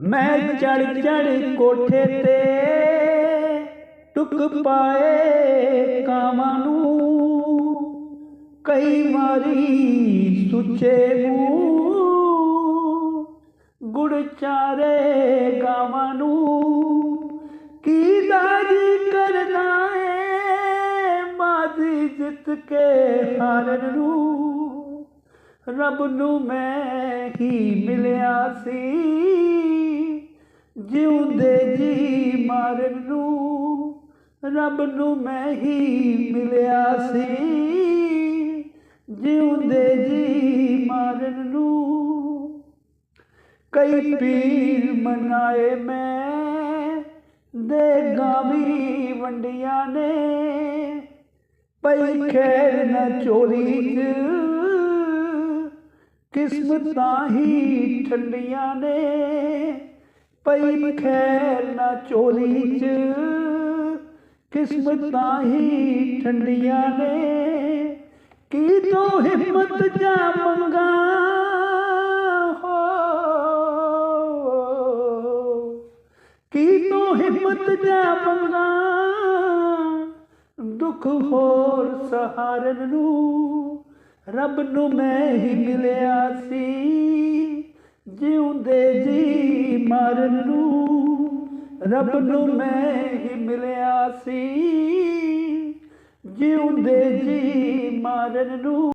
ਮੈਂ ਚੜ ਚੜ ਕੋਠੇ ਤੇ ਟੁਕ ਪਾਏ ਕਾਵਾਂ ਨੂੰ। ਕਈ ਮਾਰੀ ਸੁੱਚੇ ਮੂੰਹ, ਗੁੜ ਚਾਰੇ ਗਾਵਾਂ ਨੂੰ। ਕੀ ਦਾਜੀ ਕਰਨਾ ਏ ਬਾਜ਼ੀ ਜਿੱਤ ਕੇ ਹਾਰਨ ਨੂੰ। ਰੱਬ ਨੂੰ ਮੈਂ ਹੀ ਮਿਲਿਆ ਸੀ। ਜਿਉਂਦੇ ਜੀ ਮਾਰਨ ਨੂੰ ਰੱਬ ਨੂੰ ਮੈਂ ਹੀ ਮਿਲਿਆ ਸੀ। ਜਿਉਂਦੇ ਜੀ ਮਾਰਨ ਨੂੰ ਕਈ ਪੀਰ ਮਨਾਏ ਮੈਂ, ਦੇ ਗਾਵੀ ਵੰਡੀਆਂ ਨੇ। ਪਈ ਖੈਰ ਨਾ ਚੋਰੀ ਚ ਕਿਸਮਤਾਂ ਹੀ ਠੰਡੀਆਂ ਨੇ। ਪਈ ਖੈਰ ਨਾ ਚੋਲੀ ਚ। ਕਿਸਮਤਾਂ ਹੀ ਠੰਡੀਆਂ ਨੇ। ਕੀ ਤੂੰ ਹਿੰਮਤ ਜਾ ਮੰਗਾ? ਕੀ ਤੂੰ ਹਿੰਮਤ ਜਾ ਮੰਗਾ? ਦੁੱਖ ਹੋਰ ਸਹਾਰਨ ਨੂੰ ਰੱਬ ਨੂੰ ਮੈਂ ਹੀ ਮਿਲੇ ਸੀ ਜਿਉਂਦੇ ਜੀ ਮਰਨ ਨੂੰ ਰੱਬ ਨੂੰ ਮੈਂ ਹੀ ਮਿਲਿਆ ਸੀ। ਜਿਉਂਦੇ ਜੀ ਮਰਨ ਨੂੰ